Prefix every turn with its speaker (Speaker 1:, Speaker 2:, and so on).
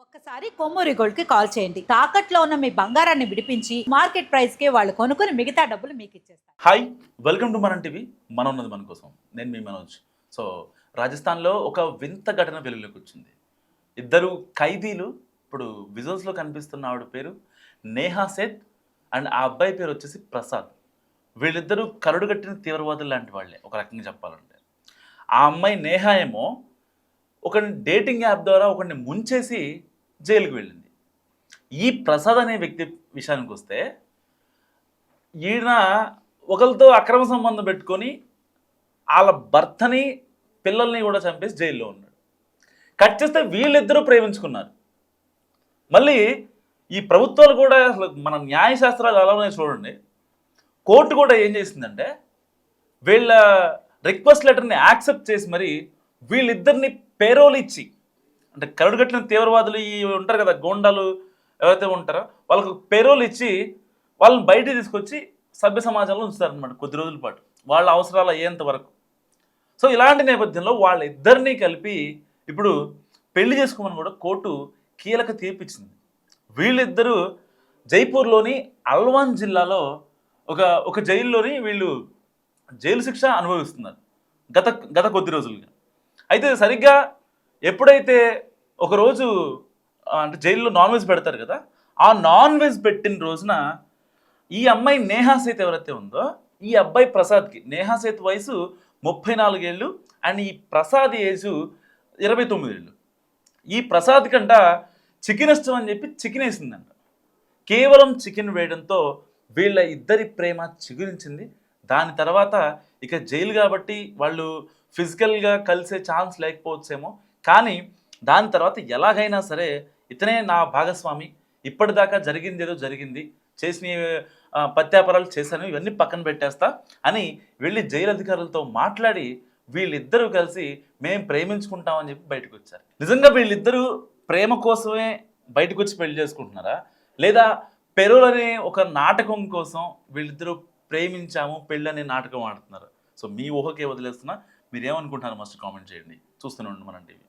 Speaker 1: ఒక్కసారి కొమ్మూరి గోల్డ్కి కాల్ చేయండి. తాకట్లో ఉన్న మీ బంగారాన్ని విడిపించి మార్కెట్ ప్రైస్కి వాళ్ళు కొనుక్కుని మిగతా డబ్బులు మీకు ఇచ్చేస్తారు.
Speaker 2: Hi welcome to Manam TV. మనం ఉన్నది మన కోసం. నేను మీ మనోజ్. సో రాజస్థాన్లో ఒక వింత ఘటన వెలుగులోకి వచ్చింది. ఇద్దరు ఖైదీలు ఇప్పుడు విజువల్స్లో కనిపిస్తున్న ఆవిడ పేరు నేహా సేత్ అండ్ ఆ అబ్బాయి పేరు వచ్చేసి ప్రసాద్. వీళ్ళిద్దరూ కరడు కట్టిన తీవ్రవాదులు లాంటి వాళ్ళే ఒక రకంగా చెప్పాలంటే. ఆ అమ్మాయి నేహా ఏమో ఒక డేటింగ్ యాప్ ద్వారా ఒకరిని ముంచేసి జైలుకు వెళ్ళింది. ఈ ప్రసాద్ అనే వ్యక్తి విషయానికి వస్తే ఈయన ఒకరితో అక్రమ సంబంధం పెట్టుకొని వాళ్ళ భర్తని పిల్లల్ని కూడా చంపేసి జైల్లో ఉన్నాడు. కట్ చేస్తే వీళ్ళిద్దరూ ప్రేమించుకున్నారు. మళ్ళీ ఈ ప్రభుత్వాలు కూడా అసలు మన న్యాయశాస్త్రాలు ఎలా ఉన్నాయో చూడండి. కోర్టు కూడా ఏం చేసిందంటే వీళ్ళ రిక్వెస్ట్ లెటర్ని యాక్సెప్ట్ చేసి మరి వీళ్ళిద్దరిని పేరోలు ఇచ్చి అంటే కరడుగట్టిన తీవ్రవాదులు ఈ ఉంటారు కదా గోండాలు ఎవరైతే ఉంటారో వాళ్ళకు పేరోలు ఇచ్చి వాళ్ళని బయట తీసుకొచ్చి సభ్య సమాజంలో ఉంచుతారనమాట కొద్ది రోజుల పాటు. వాళ్ళ అవసరాలు అయ్యేంత వరకు. సో ఇలాంటి నేపథ్యంలో వాళ్ళిద్దరినీ కలిపి ఇప్పుడు పెళ్ళి చేసుకోమని కూడా కోర్టు కీలక తీర్పు ఇచ్చింది వీళ్ళిద్దరూ జైపూర్లోని అల్వాన్ జిల్లాలో ఒక ఒక జైల్లోని వీళ్ళు జైలు శిక్ష అనుభవిస్తున్నారు. గత గత కొద్ది రోజులుగా. అయితే సరిగ్గా ఎప్పుడైతే ఒకరోజు అంటే జైల్లో నాన్ వెజ్ పెడతారు కదా ఆ నాన్ వెజ్ పెట్టిన రోజున ఈ అమ్మాయి నేహా సేత్ ఎవరైతే ఉందో ఈ అబ్బాయి ప్రసాద్కి నేహా సేత్ వయసు ముప్పై నాలుగేళ్ళు అండ్ ఈ ప్రసాద్ ఏజు ఇరవై తొమ్మిదేళ్ళు. ఈ ప్రసాద్ కంట చికెన్ ఇష్టం అని చెప్పి చికెన్ వేసిందంట. కేవలం చికెన్ వేయడంతో వీళ్ళ ఇద్దరి ప్రేమ చిగురించింది. దాని తర్వాత ఇక జైలు కాబట్టి వాళ్ళు ఫిజికల్గా కలిసే ఛాన్స్ లేకపోవచ్చేమో. కానీ దాని తర్వాత ఎలాగైనా సరే ఇతనే నా భాగస్వామి. ఇప్పటిదాకా జరిగింది ఏదో జరిగింది. చేసిన పత్యాపరాలు చేశాను ఇవన్నీ పక్కన పెట్టేస్తా అని వెళ్ళి జైలు అధికారులతో మాట్లాడి వీళ్ళిద్దరూ కలిసి మేము ప్రేమించుకుంటామని చెప్పి బయటకు వచ్చారు నిజంగా వీళ్ళిద్దరూ ప్రేమ కోసమే బయటకు వచ్చి పెళ్ళి చేసుకుంటున్నారా? లేదా పెరుల్ అనే ఒక నాటకం కోసం వీళ్ళిద్దరూ ప్రేమించాము పెళ్ళి అనే నాటకం ఆడుతున్నారు. సో మీ ఊహకే వదిలేస్తున్నా. మీరేమనుకుంటున్నారు? మస్ట్ కామెంట్ చేయండి. చూస్తూనే ఉండండి మన టీవీ.